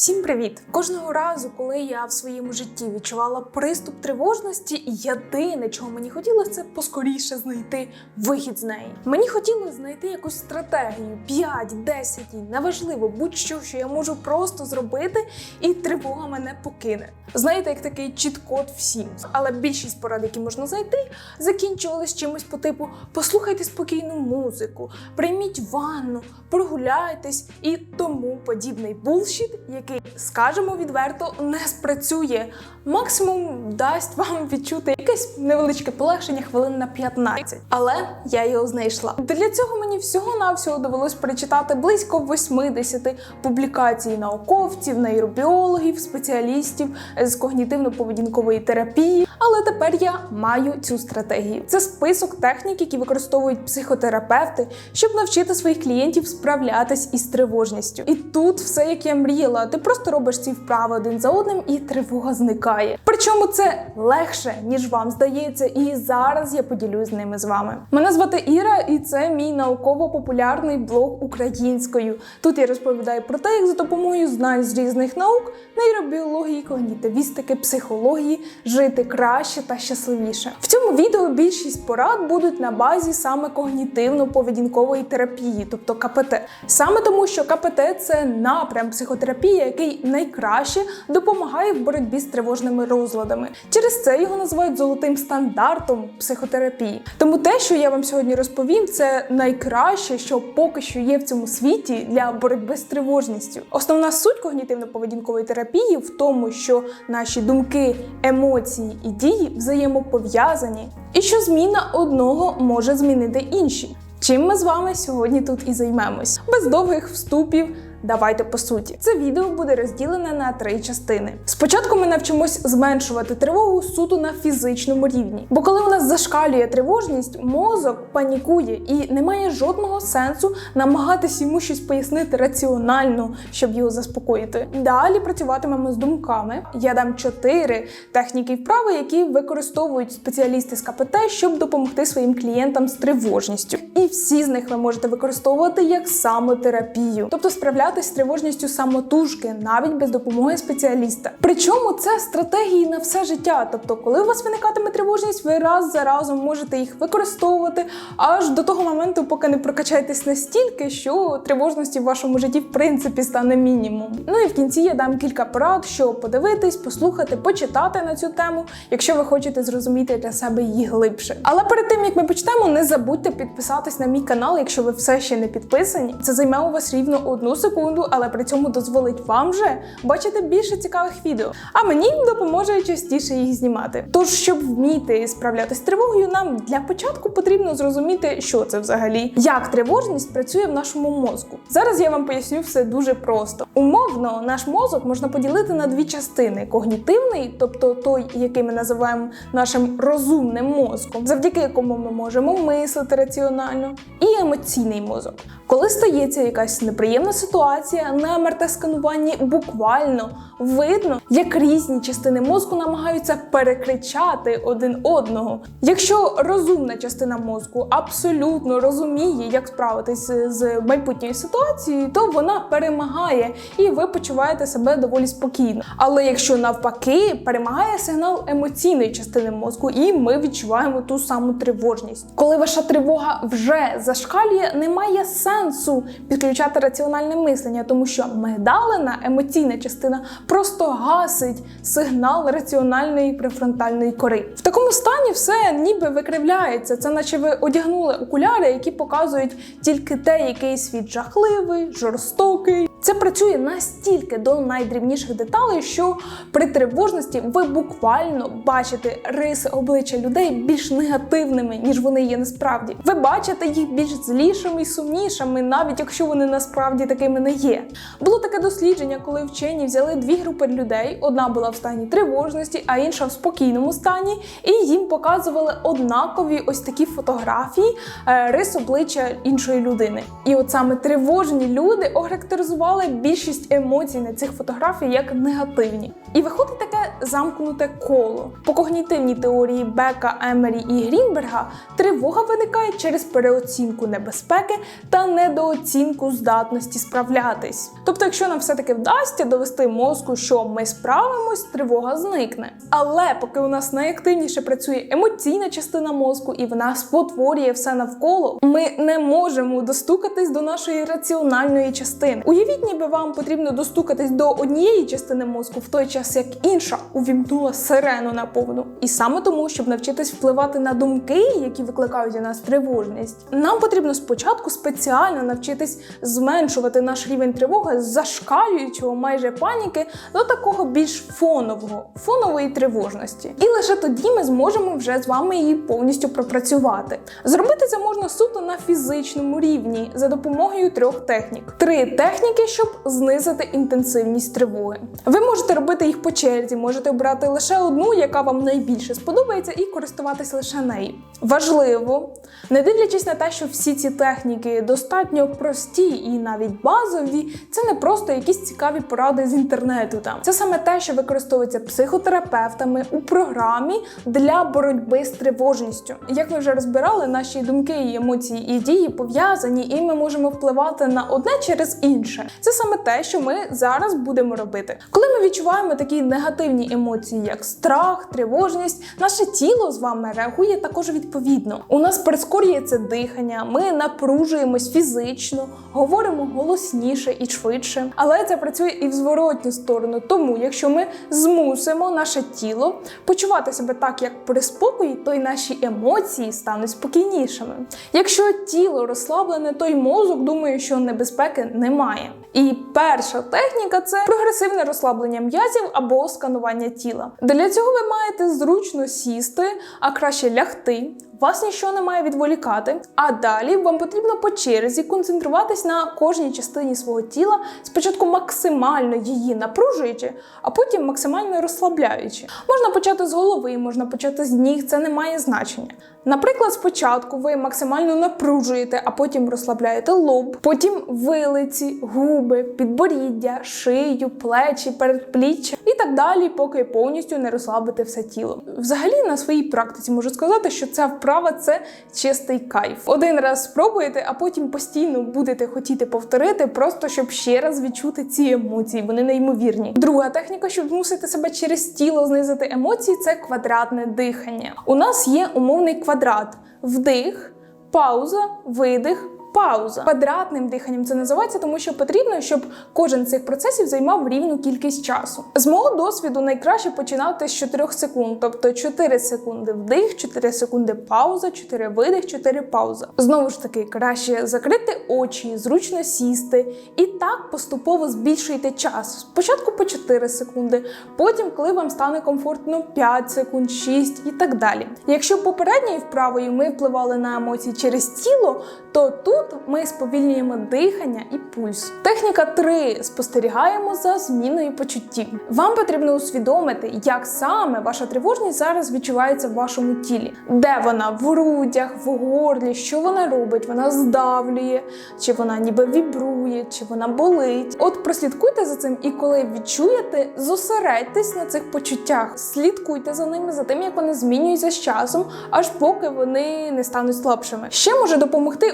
Всім привіт! Кожного разу, коли я в своєму житті відчувала приступ тривожності, єдине, чого мені хотілося, це поскоріше знайти вихід з неї. Мені хотілося знайти якусь стратегію 5, 10 днів, неважливо, будь-що, що я можу просто зробити, і тривога мене покине. Знаєте, як такий чіт-код всім. Але більшість порад, які можна знайти, закінчувались чимось по типу послухайте спокійну музику, прийміть ванну, прогуляйтесь і тому подібний булшіт, який, скажемо відверто, не спрацює. Максимум дасть вам відчути якесь невеличке полегшення хвилин на 15. Але я його знайшла. Для цього мені всього-навсього довелось перечитати близько 80 публікацій науковців, нейробіологів, спеціалістів з когнітивно-поведінкової терапії. Але тепер я маю цю стратегію. Це список технік, які використовують психотерапевти, щоб навчити своїх клієнтів справлятись із тривожністю. І тут все як я мріяла. Ти просто робиш ці вправи один за одним, і тривога зникає. Причому це легше, ніж вам здається, і зараз я поділюсь з ними з вами. Мене звати Іра, і це мій науково-популярний блог українською. Тут я розповідаю про те, як за допомогою знань з різних наук, нейробіології, когнітивістики, психології жити краще та щасливіше. В цьому відео більшість порад будуть на базі саме когнітивно-поведінкової терапії, тобто КПТ. Саме тому, що КПТ це напрям психотерапії, який найкраще допомагає в боротьбі з тривожними розладами. Через це його називають золотим стандартом психотерапії. Тому те, що я вам сьогодні розповім, це найкраще, що поки що є в цьому світі для боротьби з тривожністю. Основна суть когнітивно-поведінкової терапії в тому, що наші думки, емоції і дії взаємопов'язані, і що зміна одного може змінити інші. Чим ми з вами сьогодні тут і займемось? Без довгих вступів. Давайте по суті. Це відео буде розділене на три частини. Спочатку ми навчимось зменшувати тривогу суто на фізичному рівні. Бо коли у нас зашкалює тривожність, мозок панікує і немає жодного сенсу намагатись йому щось пояснити раціонально, щоб його заспокоїти. Далі працюватимемо з думками. Я дам чотири техніки вправи, які використовують спеціалісти з КПТ, щоб допомогти своїм клієнтам з тривожністю. І всі з них ви можете використовувати як самотерапію, тобто справлятися з тривожністю самотужки, навіть без допомоги спеціаліста. Причому це стратегії на все життя. Тобто, коли у вас виникатиме тривожність, ви раз за разом можете їх використовувати аж до того моменту, поки не прокачаєтесь настільки, що тривожності в вашому житті в принципі стане мінімум. Ну і в кінці я дам кілька порад, що подивитись, послухати, почитати на цю тему, якщо ви хочете зрозуміти для себе її глибше. Але перед тим як ми почнемо, не забудьте підписатись на мій канал, якщо ви все ще не підписані. Це займе у вас рівно одну секунду, але при цьому дозволить вам же бачити більше цікавих відео. А мені допоможе частіше їх знімати. Тож, щоб вміти справлятися з тривогою, нам для початку потрібно зрозуміти, що це взагалі, як тривожність працює в нашому мозку. Зараз я вам поясню все дуже просто. Умовно, наш мозок можна поділити на дві частини: когнітивний, тобто той, який ми називаємо нашим розумним мозком, завдяки якому ми можемо мислити раціонально, і емоційний мозок. Коли стається якась неприємна ситуація, на МРТ-скануванні буквально видно, як різні частини мозку намагаються перекричати один одного. Якщо розумна частина мозку абсолютно розуміє, як справитись з майбутньою ситуацією, то вона перемагає і ви почуваєте себе доволі спокійно. Але якщо навпаки перемагає сигнал емоційної частини мозку, і ми відчуваємо ту саму тривожність. Коли ваша тривога вже зашкалює, немає сенсу підключати раціональне мислення, тому що мигдалина, емоційна частина, просто гасить сигнал раціональної префронтальної кори. В такому стані все ніби викривляється. Це наче ви одягнули окуляри, які показують тільки те, який світ жахливий, жорстокий. Це працює настільки до найдрібніших деталей, що при тривожності ви буквально бачите риси обличчя людей більш негативними, ніж вони є насправді. Ви бачите їх більш злішими і сумнішими, навіть якщо вони насправді такими не є. Було таке дослідження, коли вчені взяли дві групи людей: одна була в стані тривожності, а інша в спокійному стані, і їм показували однакові ось такі фотографії е, рис обличчя іншої людини. І от саме тривожні люди охарактеризували ідентифікували більшість емоцій на цих фотографіях як негативні. І виходить таке замкнуте коло. По когнітивній теорії Бека, Емері і Грінберга тривога виникає через переоцінку небезпеки та недооцінку здатності справлятись. Тобто, якщо нам все-таки вдасться довести мозку, що ми справимось, тривога зникне. Але поки у нас найактивніше працює емоційна частина мозку і вона спотворює все навколо, ми не можемо достукатись до нашої раціональної частини. Уявіть, ніби вам потрібно достукатись до однієї частини мозку в той час, як інша увімкнула сирену на повну. І саме тому, щоб навчитись впливати на думки, які викликають у нас тривожність, нам потрібно спочатку спеціально навчитись зменшувати наш рівень тривоги з зашкалюючого майже паніки до такого більш фонового, фонової тривожності. І лише тоді ми зможемо вже з вами її повністю пропрацювати. Зробити це можна суто на фізичному рівні за допомогою трьох технік. Три техніки, щоб знизити інтенсивність тривоги. Ви можете робити їх по черзі, можете обрати лише одну, яка вам найбільше сподобається, і користуватися лише нею. Важливо, не дивлячись на те, що всі ці техніки достатньо прості і навіть базові, це не просто якісь цікаві поради з інтернету. Там це саме те, що використовується психотерапевтами у програмі для боротьби з тривожністю. Як ми вже розбирали, наші думки і емоції і дії пов'язані, і ми можемо впливати на одне через інше. Це саме те, що ми зараз будемо робити. Коли ми відчуваємо такі негативні емоції, як страх, тривожність, наше тіло з вами реагує також відповідно. У нас прискорюється дихання, ми напружуємось фізично, говоримо голосніше і швидше. Але це працює і в зворотню сторону. Тому, якщо ми змусимо наше тіло почувати себе так, як при спокої, то й наші емоції стануть спокійнішими. Якщо тіло розслаблене, то й мозок думає, що небезпеки немає. І перша техніка це прогресивне розслаблення м'язів або сканування тіла. Для цього ви маєте зручно сісти, а краще лягти. Вас нічого не має відволікати, а далі вам потрібно по черзі концентруватись на кожній частині свого тіла, спочатку максимально її напружуючи, а потім максимально розслабляючи. Можна почати з голови, можна почати з ніг, це не має значення. Наприклад, спочатку ви максимально напружуєте, а потім розслабляєте лоб, потім вилиці, губи, підборіддя, шию, плечі, передпліччя і так далі, поки повністю не розслабите все тіло. Взагалі, на своїй практиці можу сказати, що ця вправа це чистий кайф. Один раз спробуєте, а потім постійно будете хотіти повторити, просто щоб ще раз відчути ці емоції. Вони неймовірні. Друга техніка, щоб змусити себе через тіло знизити емоції, це квадратне дихання. У нас є умовний квадрат: вдих, пауза, видих. Пауза квадратним диханням це називається, тому що потрібно, щоб кожен з цих процесів займав рівну кількість часу. З мого досвіду найкраще починати з 4 секунд, тобто 4 секунди вдих, 4 секунди пауза, 4 видих, 4 пауза. Знову ж таки, краще закрити очі, зручно сісти і так поступово збільшуйте час. Спочатку по 4 секунди, потім, коли вам стане комфортно, 5 секунд, 6 і так далі. Якщо попередньою вправою ми впливали на емоції через тіло, то тут ми сповільнюємо дихання і пульс. Техніка 3. Спостерігаємо за зміною почуттів. Вам потрібно усвідомити, як саме ваша тривожність зараз відчувається в вашому тілі, де вона в грудях, в горлі, що вона робить, вона здавлює, чи вона ніби вібрує, чи вона болить. От прослідкуйте за цим, і коли відчуєте, зосередьтесь на цих почуттях, слідкуйте за ними, за тим, як вони змінюються з часом, аж поки вони не стануть слабшими. Ще може допомогти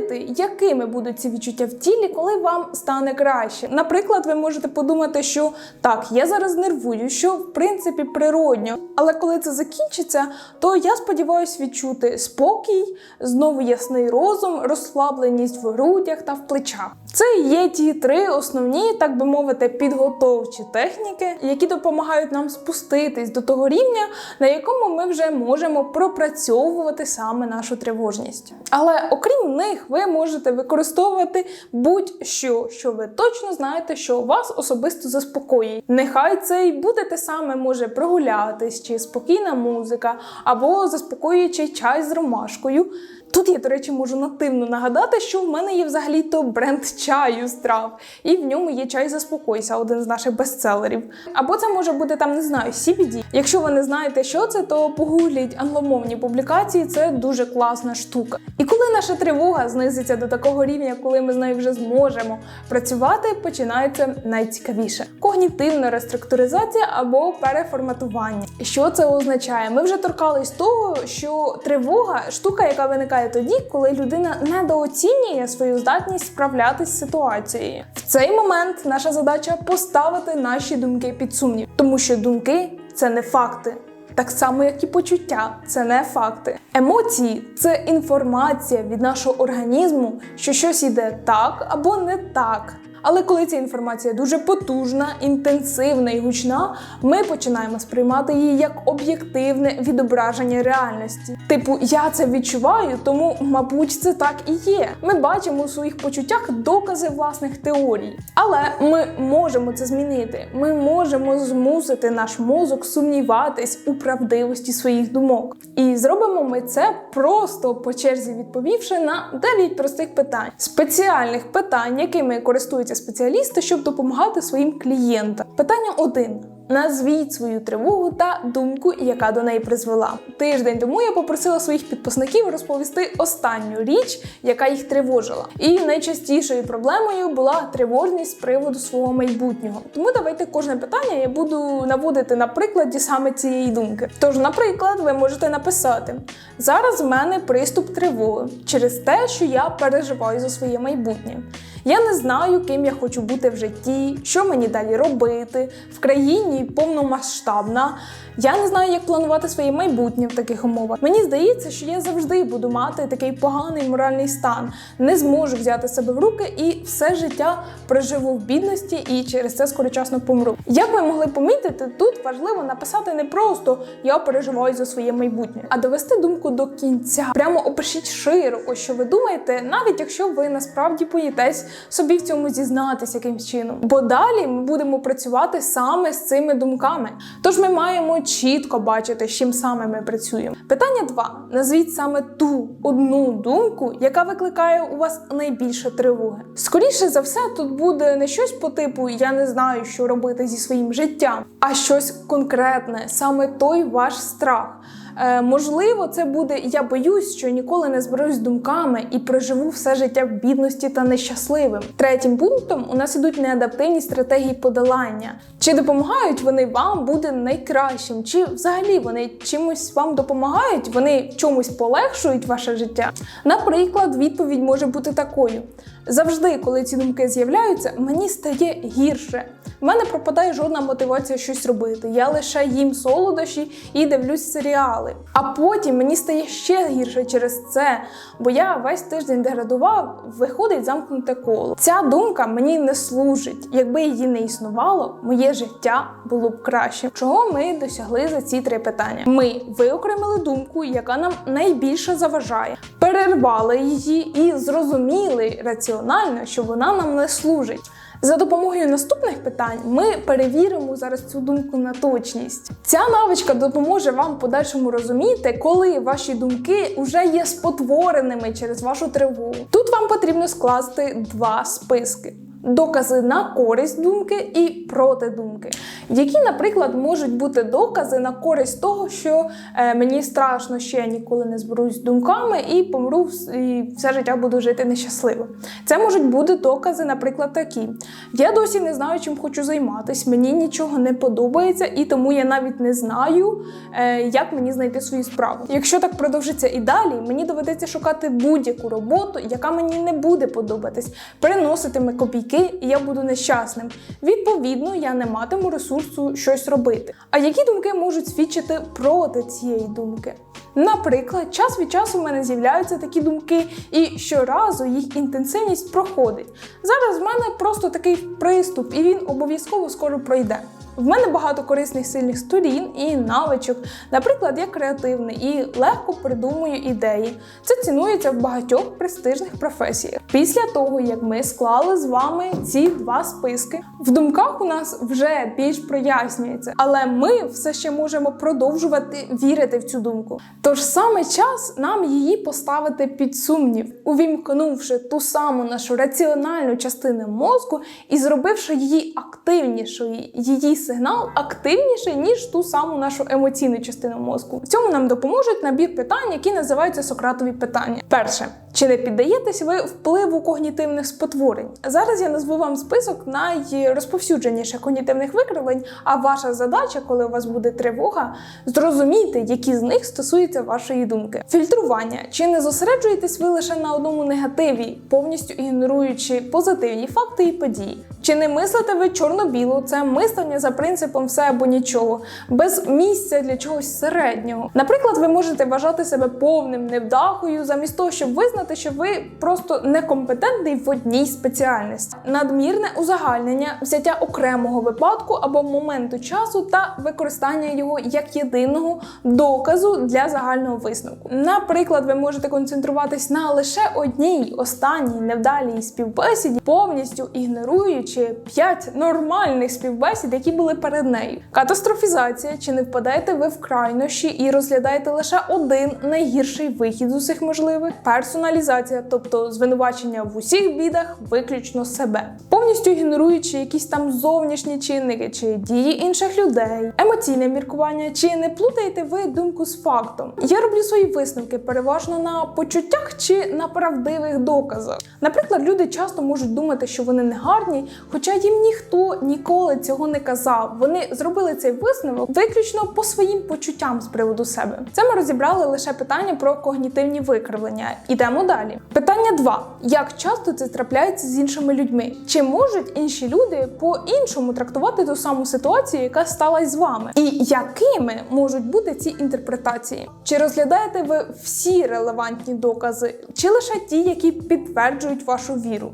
уявити, якими будуть ці відчуття в тілі, коли вам стане краще. Наприклад, ви можете подумати, що так, я зараз нервую, що в принципі природньо, але коли це закінчиться, то я сподіваюся відчути спокій, знову ясний розум, розслабленість в грудях та в плечах. Це є ті три основні, так би мовити, підготовчі техніки, які допомагають нам спуститись до того рівня, на якому ми вже можемо пропрацьовувати саме нашу тривожність. Але окрім них, ви можете використовувати будь-що, що ви точно знаєте, що вас особисто заспокоїть. Нехай це й буде те саме, може прогулятись, чи спокійна музика, або заспокоюючий чай з ромашкою. Тут я, до речі, можу нативно нагадати, що в мене є взагалі-то бренд чаю з трав, і в ньому є чай заспокойся, один з наших бестселерів. Або це може бути там, не знаю, CBD. Якщо ви не знаєте, що це, то погугліть англомовні публікації. Це дуже класна штука. І коли наша тривога знизиться до такого рівня, коли ми з нею вже зможемо працювати, починається найцікавіше: когнітивна реструктуризація або переформатування. Що це означає? Ми вже торкались того, що тривога штука, яка виникає тоді, коли людина недооцінює свою здатність справлятися з ситуацією. В цей момент наша задача поставити наші думки під сумнів, тому що думки це не факти. Так само, як і почуття, це не факти. Емоції це інформація від нашого організму, що щось іде так або не так. Але коли ця інформація дуже потужна, інтенсивна і гучна, ми починаємо сприймати її як об'єктивне відображення реальності. Типу, я це відчуваю, тому, мабуть, це так і є. Ми бачимо у своїх почуттях докази власних теорій. Але ми можемо це змінити. Ми можемо змусити наш мозок сумніватись у правдивості своїх думок. І зробимо ми це просто по черзі відповівши на 9 простих питань, спеціальних питань, якими користуються спеціалісти, щоб допомагати своїм клієнтам. Питання 1. Назвіть свою тривогу та думку, яка до неї призвела. Тиждень тому я попросила своїх підписників розповісти останню річ, яка їх тривожила. І найчастішою проблемою була тривожність з приводу свого майбутнього. Тому давайте кожне питання я буду наводити на прикладі саме цієї думки. Тож, наприклад, ви можете написати: зараз в мене приступ тривоги через те, що я переживаю за своє майбутнє. Я не знаю, ким я хочу бути в житті, що мені далі робити. В країні повномасштабна. Я не знаю, як планувати своє майбутнє в таких умовах. Мені здається, що я завжди буду мати такий поганий моральний стан, не зможу взяти себе в руки і все життя проживу в бідності і через це скорочасно помру. Як ви могли помітити, тут важливо написати не просто я переживаю за своє майбутнє, а довести думку до кінця. Прямо опишіть широко, що ви думаєте, навіть якщо ви насправді боїтесь собі в цьому зізнатися якимсь чином. Бо далі ми будемо працювати саме з цими думками. Тож ми маємо чітко бачити, з чим саме ми працюємо. Питання 2. Назвіть саме ту одну думку, яка викликає у вас найбільше тривоги. Скоріше за все, тут буде не щось по типу Я не знаю, що робити зі своїм життям, а щось конкретне, саме той ваш страх. Е, можливо, це буде я боюсь, що ніколи не зберусь думками і проживу все життя в бідності та нещасливим. Третім пунктом у нас ідуть неадаптивні стратегії подолання. Чи допомагають вони вам бути найкращим, чи взагалі вони чимось вам допомагають, вони чомусь полегшують ваше життя? Наприклад, відповідь може бути такою: завжди, коли ці думки з'являються, мені стає гірше. В мене пропадає жодна мотивація щось робити. Я лише їм солодощі і дивлюсь серіали. А потім мені стає ще гірше через це, бо я весь тиждень деградував, виходить замкнуте коло. Ця думка мені не служить. Якби її не існувало, моє життя було б краще. Чого ми досягли за ці три питання? Ми виокремили думку, яка нам найбільше заважає, перервали її і зрозуміли раціонально, що вона нам не служить. За допомогою наступних питань ми перевіримо зараз цю думку на точність. Ця навичка допоможе вам подальшому розуміти, коли ваші думки вже є спотвореними через вашу тривогу. Тут вам потрібно скласти два списки. Докази на користь думки і проти думки, які, наприклад, можуть бути докази на користь того, що е, мені страшно, що я ніколи не зберусь з думками і помру і все життя буду жити нещасливо. Це можуть бути докази, наприклад, такі: я досі не знаю, чим хочу займатися, мені нічого не подобається, і тому я навіть не знаю, е, як мені знайти свою справу. Якщо так продовжиться і далі, мені доведеться шукати будь-яку роботу, яка мені не буде подобатись, приноситиме копійки, і я буду нещасним. Відповідно, я не матиму ресурсу щось робити. А які думки можуть свідчити проти цієї думки? Наприклад, час від часу в мене з'являються такі думки, і щоразу їх інтенсивність проходить. Зараз в мене просто такий приступ, і він обов'язково скоро пройде. В мене багато корисних сильних сторін і навичок. Наприклад, я креативний і легко придумую ідеї. Це цінується в багатьох престижних професіях. Після того, як ми склали з вами ці два списки, в думках у нас вже більш прояснюється, але ми все ще можемо продовжувати вірити в цю думку. Тож саме час нам її поставити під сумнів, увімкнувши ту саму нашу раціональну частину мозку і зробивши її активнішою, її сигнал активніший, ніж ту саму нашу емоційну частину мозку. В цьому нам допоможуть набір питань, які називаються Сократові питання. Перше. Чи не піддаєтесь ви впливу когнітивних спотворень? Зараз я назву вам список найрозповсюдженіших когнітивних викривлень, а ваша задача, коли у вас буде тривога, зрозуміти, які з них стосуються вашої думки. Фільтрування. Чи не зосереджуєтесь ви лише на одному негативі, повністю ігноруючи позитивні факти і події? Чи не мислите ви чорно-біло? Це мислення за принципом все або нічого, без місця для чогось середнього. Наприклад, ви можете вважати себе повним невдахою, замість того, щоб визнати, що ви просто некомпетентний в одній спеціальності. Надмірне узагальнення, взяття окремого випадку або моменту часу та використання його як єдиного доказу для загального висновку. Наприклад, ви можете концентруватись на лише одній останній невдалій співбесіді, повністю ігноруючи п'ять нормальних співбесід, які були перед нею. Катастрофізація, чи не впадаєте ви в крайнощі і розглядаєте лише один найгірший вихід з усіх можливих, персоналізація, тобто звинувачення в усіх бідах, виключно себе, повністю ігноруючи якісь там зовнішні чинники чи дії інших людей, емоційне міркування, чи не плутаєте ви думку з фактом. Я роблю свої висновки переважно на почуттях чи на правдивих доказах. Наприклад, люди часто можуть думати, що вони не гарні, хоча їм ніхто ніколи цього не казав. Вони зробили цей висновок виключно по своїм почуттям з приводу себе. Це ми розібрали лише питання про когнітивні викривлення. Ідемо далі. Питання 2. Як часто це трапляється з іншими людьми? Чи можуть інші люди по-іншому трактувати ту саму ситуацію, яка сталася з вами? І якими можуть бути ці інтерпретації? Чи розглядаєте ви всі релевантні докази, чи лише ті, які підтверджують вашу віру?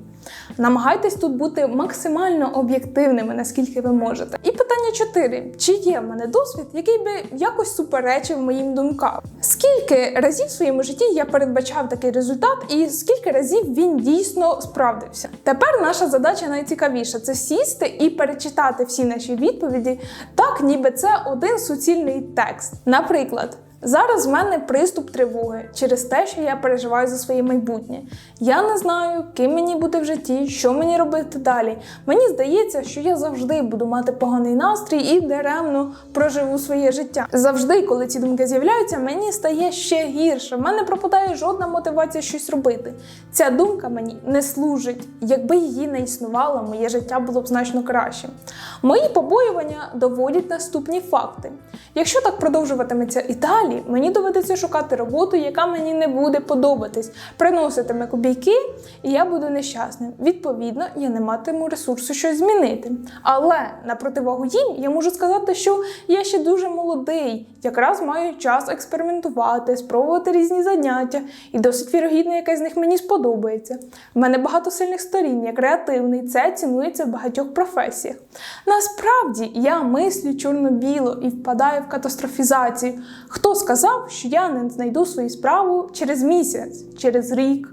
Намагайтесь тут бути максимально об'єктивними, наскільки ви можете. І питання 4. Чи є в мене досвід, який би якось суперечив моїм думкам? Скільки разів в своєму житті я передбачав такий результат, і скільки разів він дійсно справдився? Тепер наша задача найцікавіша це сісти і перечитати всі наші відповіді, так ніби це один суцільний текст. Наприклад. Зараз в мене приступ тривоги через те, що я переживаю за своє майбутнє. Я не знаю, ким мені бути в житті, що мені робити далі. Мені здається, що я завжди буду мати поганий настрій і даремно проживу своє життя. Завжди, коли ці думки з'являються, мені стає ще гірше. В мене пропадає жодна мотивація щось робити. Ця думка мені не служить. Якби її не існувало, моє життя було б значно краще. Мої побоювання доводять наступні факти. Якщо так продовжуватиметься і далі, мені доведеться шукати роботу, яка мені не буде подобатись, приноситиме копійки, і я буду нещасним. Відповідно, я не матиму ресурсу щось змінити. Але на противагу їм я можу сказати, що я ще дуже молодий, якраз маю час експериментувати, спробувати різні заняття, і досить вірогідно, яке з них мені сподобається. В мене багато сильних сторін, я креативний, це цінується в багатьох професіях. Насправді я мислю чорно-біло і впадаю в катастрофізацію. Хто сказав, що я не знайду свою справу через місяць, через рік?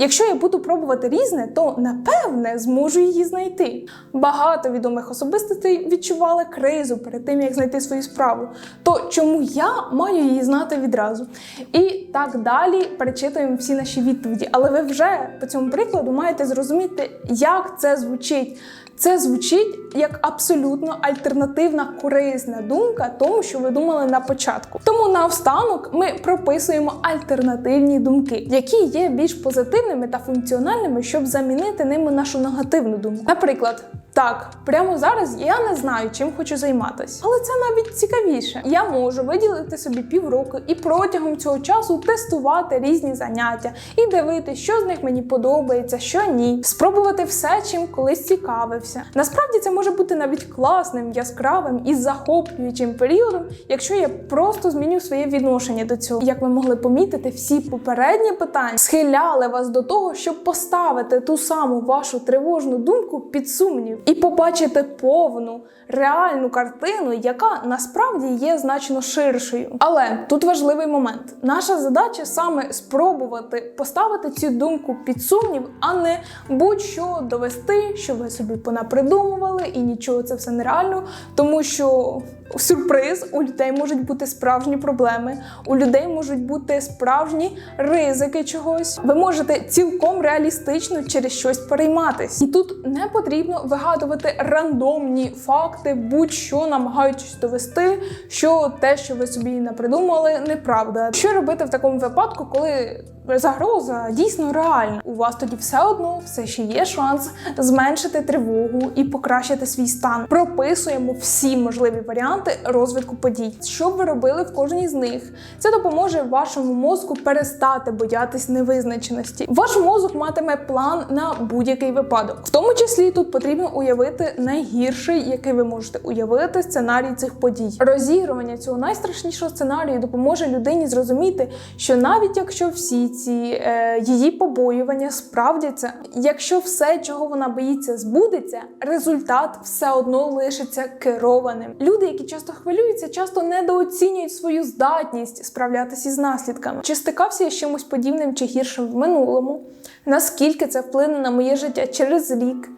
Якщо я буду пробувати різне, то напевне зможу її знайти. Багато відомих особистостей відчували кризу перед тим, як знайти свою справу. То чому я маю її знати відразу? І так далі перечитуємо всі наші відповіді. Але ви вже по цьому прикладу маєте зрозуміти, як це звучить. Це звучить як абсолютно альтернативна корисна думка тому, що ви думали на початку. Тому наостанок ми прописуємо альтернативні думки, які є більш позитивними та функціональними, щоб замінити ними нашу негативну думку. Наприклад. Так, прямо зараз я не знаю, чим хочу займатися, але це навіть цікавіше. Я можу виділити собі півроку і протягом цього часу тестувати різні заняття і дивитися, що з них мені подобається, що ні. Спробувати все, чим колись цікавився. Насправді це може бути навіть класним, яскравим і захоплюючим періодом, якщо я просто зміню своє відношення до цього. Як ви могли помітити, всі попередні питання схиляли вас до того, щоб поставити ту саму вашу тривожну думку під сумнів. І побачити повну реальну картину, яка насправді є значно ширшою. Але тут важливий момент: наша задача саме спробувати поставити цю думку під сумнів, а не будь-що довести, що ви собі понапридумували, і нічого це все нереально, тому що. Сюрприз, у людей можуть бути справжні проблеми, у людей можуть бути справжні ризики чогось. Ви можете цілком реалістично через щось перейматись. І тут не потрібно вигадувати рандомні факти, будь-що намагаючись довести, що те, що ви собі напридумали, неправда. Що робити в такому випадку, коли загроза дійсно реальна? У вас тоді все одно все ще є шанс зменшити тривогу і покращити свій стан. Прописуємо всі можливі варіанти розвитку подій. Що ви робили в кожній з них? Це допоможе вашому мозку перестати боятись невизначеності. Ваш мозок матиме план на будь-який випадок. В тому числі тут потрібно уявити найгірший, який ви можете уявити, сценарій цих подій. Розігрування цього найстрашнішого сценарію допоможе людині зрозуміти, що навіть якщо всі ці е, її побоювання справдяться, якщо все, чого вона боїться, збудеться, результат все одно лишиться керованим. Люди, які часто хвилюються, часто недооцінюють свою здатність справлятися із наслідками. Чи стикався я з чимось подібним чи гіршим в минулому? Наскільки це вплине на моє життя через рік?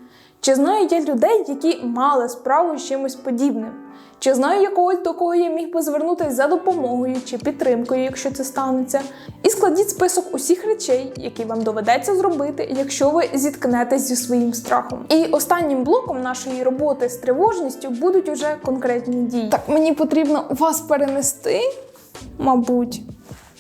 Чи знаю я людей, які мали справу з чимось подібним? Чи знаю я когось, до кого я міг би звернутися за допомогою чи підтримкою, якщо це станеться? І складіть список усіх речей, які вам доведеться зробити, якщо ви зіткнетесь зі своїм страхом. І останнім блоком нашої роботи з тривожністю будуть уже конкретні дії. Так, мені потрібно вас перенести, мабуть.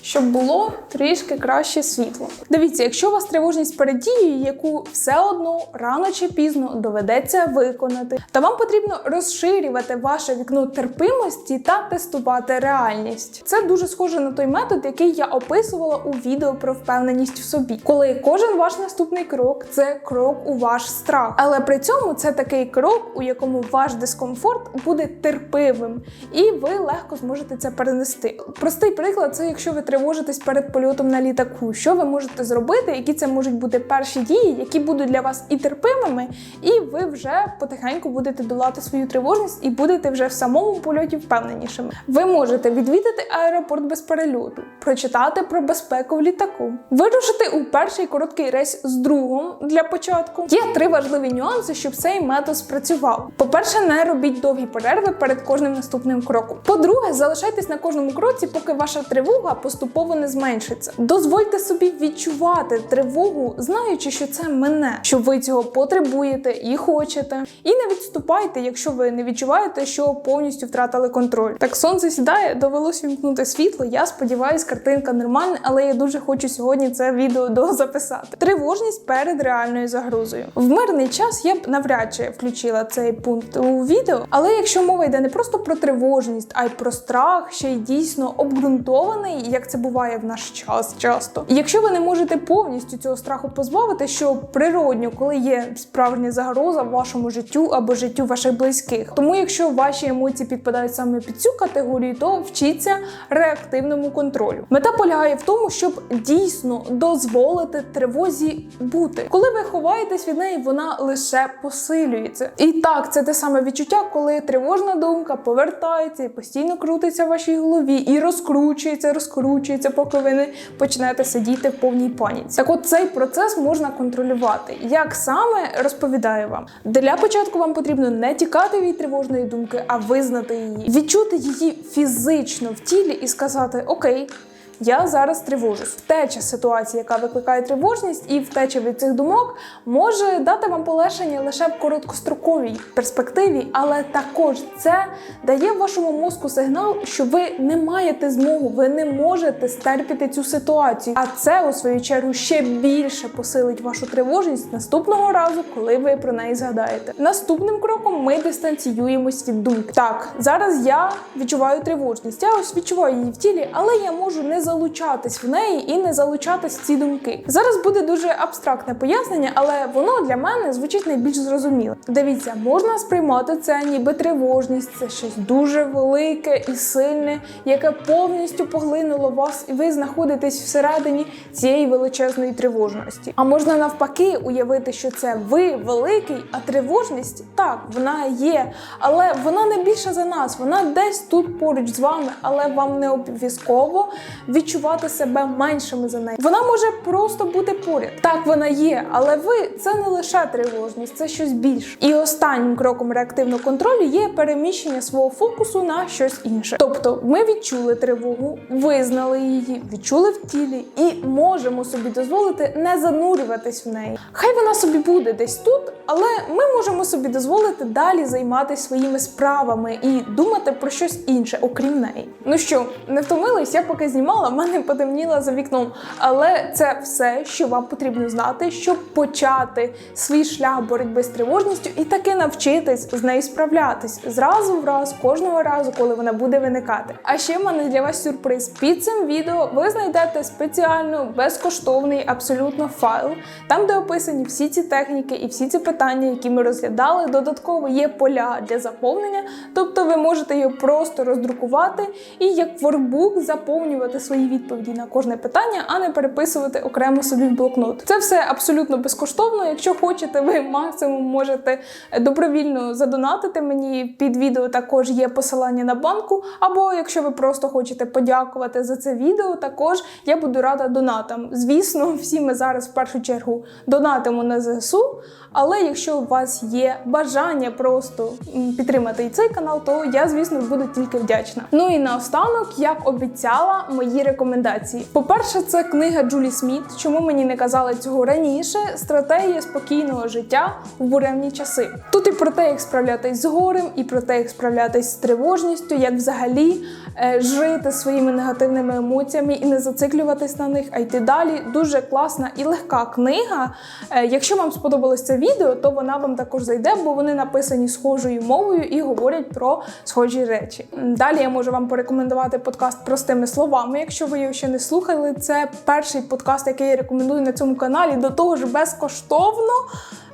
Щоб було трішки краще світло. Дивіться, якщо у вас тривожність перед дією, яку все одно рано чи пізно доведеться виконати, то вам потрібно розширювати ваше вікно терпимості та тестувати реальність. Це дуже схоже на той метод, який я описувала у відео про впевненість в собі, коли кожен ваш наступний крок це крок у ваш страх. Але при цьому це такий крок, у якому ваш дискомфорт буде терпивим, і ви легко зможете це перенести. Простий приклад це якщо ви тривожитесь перед польотом на літаку. Що ви можете зробити? Які це можуть бути перші дії, які будуть для вас і терпимими, і ви вже потихеньку будете долати свою тривожність і будете вже в самому польоті впевненішими. Ви можете відвідати аеропорт без перельоту, прочитати про безпеку в літаку, вирушити у перший короткий рейс з другом для початку. Є три важливі нюанси, щоб цей метод спрацював. По-перше, не робіть довгі перерви перед кожним наступним кроком. По-друге, залишайтесь на кожному кроці, поки ваша тривога поступово не зменшиться. Дозвольте собі відчувати тривогу, знаючи, що це мене, що ви цього потребуєте і хочете. І не відступайте, якщо ви не відчуваєте, що повністю втратили контроль. Так сонце сідає, довелось вімкнути світло. Я сподіваюся, картинка нормальна, але я дуже хочу сьогодні це відео дозаписати. Тривожність перед реальною загрозою. В мирний час я б навряд чи включила цей пункт у відео, але якщо мова йде не просто про тривожність, а й про страх, ще й дійсно обґрунтований, як це буває в наш час часто. І якщо ви не можете повністю цього страху позбавити, що природньо, коли є справжня загроза вашому життю або життю ваших близьких. Тому, якщо ваші емоції підпадають саме під цю категорію, то вчіться реактивному контролю. Мета полягає в тому, щоб дійсно дозволити тривозі бути. Коли ви ховаєтесь від неї, вона лише посилюється. І так, це те саме відчуття, коли тривожна думка повертається і постійно крутиться в вашій голові і розкручується, розкручується, поки ви не почнете сидіти в повній паніці. Так, от цей процес можна контролювати. Як саме розповідаю вам, для початку вам потрібно не тікати від тривожної думки, а визнати її, відчути її фізично в тілі і сказати Окей. Я зараз тривожусь. Втеча ситуації, яка викликає тривожність, і втеча від цих думок може дати вам полегшення лише в короткостроковій перспективі, але також це дає вашому мозку сигнал, що ви не маєте змогу, ви не можете стерпіти цю ситуацію. А це у свою чергу ще більше посилить вашу тривожність наступного разу, коли ви про неї згадаєте. Наступним кроком ми дистанціюємось від думки. Так, зараз я відчуваю тривожність, я ось відчуваю її в тілі, але я можу не залучатись в неї і не залучатись в ці думки. Зараз буде дуже абстрактне пояснення, але воно для мене звучить найбільш зрозуміло. Дивіться, можна сприймати це ніби тривожність, це щось дуже велике і сильне, яке повністю поглинуло вас, і ви знаходитесь всередині цієї величезної тривожності. А можна навпаки уявити, що це ви великий, а тривожність так, вона є, але вона не більша за нас. Вона десь тут поруч з вами, але вам не обов'язково відчувати себе меншими за неї. Вона може просто бути поряд. Так, вона є, але ви це не лише тривожність, це щось більше. І останнім кроком реактивного контролю є переміщення свого фокусу на щось інше. Тобто, ми відчули тривогу, визнали її, відчули в тілі і можемо собі дозволити не занурюватись в неї. Хай вона собі буде десь тут, але ми можемо собі дозволити далі займатися своїми справами і думати про щось інше, окрім неї. Ну що, не втомились? Я поки знімала, в мене потемніло за вікном. Але це все, що вам потрібно знати, щоб почати свій шлях боротьби з тривожністю і таки навчитись з нею справлятись зразу в раз, кожного разу, коли вона буде виникати. А ще в мене для вас сюрприз. Під цим відео ви знайдете спеціально безкоштовний абсолютно файл, там де описані всі ці техніки і всі ці питання, які ми розглядали. Додатково є поля для заповнення, тобто ви можете його просто роздрукувати і як воркбук заповнювати свої відповіді на кожне питання, а не переписувати окремо собі в блокнот. Це все абсолютно безкоштовно. Якщо хочете, ви максимум можете добровільно задонатити мені під відео. Також є посилання на банку. Або якщо ви просто хочете подякувати за це відео, також я буду рада донатам. Звісно, всі ми зараз в першу чергу донатимо на ЗСУ. Але якщо у вас є бажання просто підтримати і цей канал, то я, звісно, буду тільки вдячна. Ну і наостанок, як обіцяла, мої рекомендації. По-перше, це книга Джулі Сміт. Чому мені не казали цього раніше? Стратегія спокійного життя в буремні часи. Тут і про те, як справлятись з горем, і про те, як справлятись з тривожністю, як взагалі жити своїми негативними емоціями і не зациклюватись на них, а йти далі. Дуже класна і легка книга. Е, якщо вам сподобалось це відео, то вона вам також зайде, бо вони написані схожою мовою і говорять про схожі речі. Далі я можу вам порекомендувати подкаст простими словами. Якщо ви його ще не слухали, це перший подкаст, який я рекомендую на цьому каналі. До того ж, безкоштовно.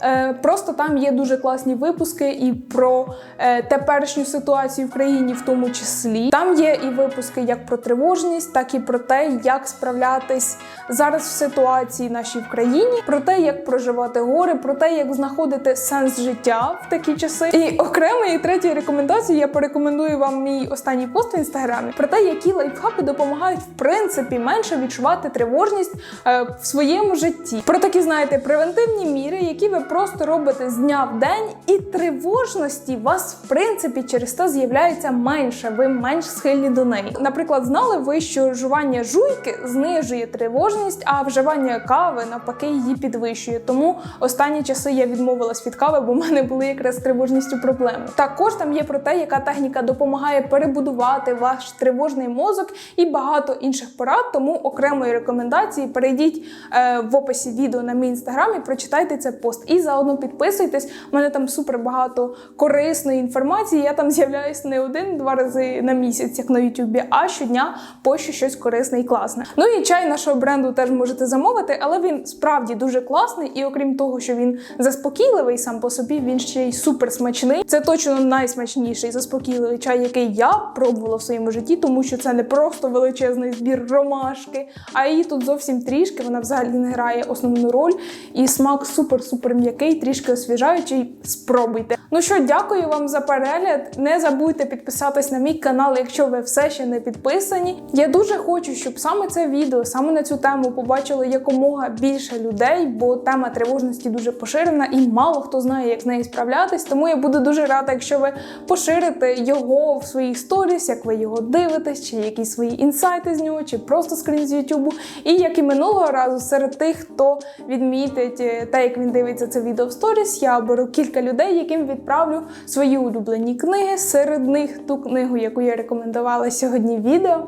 Е, Просто там є дуже класні випуски і про е, теперішню ситуацію в країні, в тому числі. Там є і випуски як про тривожність, так і про те, як справлятись зараз в ситуації нашій в країні, про те, як проживати гори, про те, як знаходити сенс життя в такі часи. І окремо і третьою рекомендацією я порекомендую вам мій останній пост в інстаграмі про те, які лайфхаки допомагають в принципі менше відчувати тривожність е, в своєму житті. Про такі, знаєте, превентивні міри, які ви просто робите з дня в день, і тривожності вас в принципі через те з'являється менше, ви менш схильні до неї. Наприклад, знали ви, що жування жуйки знижує тривожність, а вживання кави навпаки її підвищує. Тому останні часи я відмовилась від кави, бо в мене були якраз з тривожністю проблеми. Також там є про те, яка техніка допомагає перебудувати ваш тривожний мозок і багато інших порад. Тому окремої рекомендації перейдіть е, в описі відео на мій інстаграм і прочитайте цей пост. І заодно підписуйтесь. У мене там супер багато корисної інформації. Я там з'являюсь не один-два рази на місяць, як на Ютубі, а щодня пощу щось корисне і класне. Ну і чай нашого бренду теж можете замовити, але він справді дуже класний. І окрім того, що він заспокійливий сам по собі, він ще й супер смачний. Це точно найсмачніший заспокійливий чай, який я пробувала в своєму житті, тому що це не просто величезний збір ромашки, а її тут зовсім трішки. Вона взагалі не грає основну роль. І смак супер-супер м'який, трішки освіжаючий. Спробуйте. Ну що, дякую вам за перегляд. Не забудьте підписатись на мій канал, якщо ви все ще не підписані. Я дуже хочу, щоб саме це відео, саме на цю тему побачило якомога більше людей, бо тема тривожності дуже поширена і мало хто знає, як з нею справлятись. Тому я буду дуже рада, якщо ви поширите його в своїх сторіс, як ви його дивитесь, чи якісь свої інсайти з нього, чи просто скрін з Ютубу. І як і минулого разу, серед тих, хто відмітить е, те, як він дивиться це відео в сторіс, я беру кілька людей, яким відправлю свої улюблені книги. Серед них ту книгу, яку я рекомендувала сьогодні відео.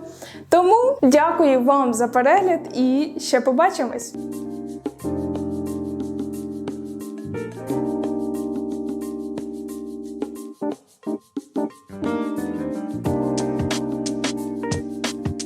Тому дякую вам за перегляд і ще побачимось!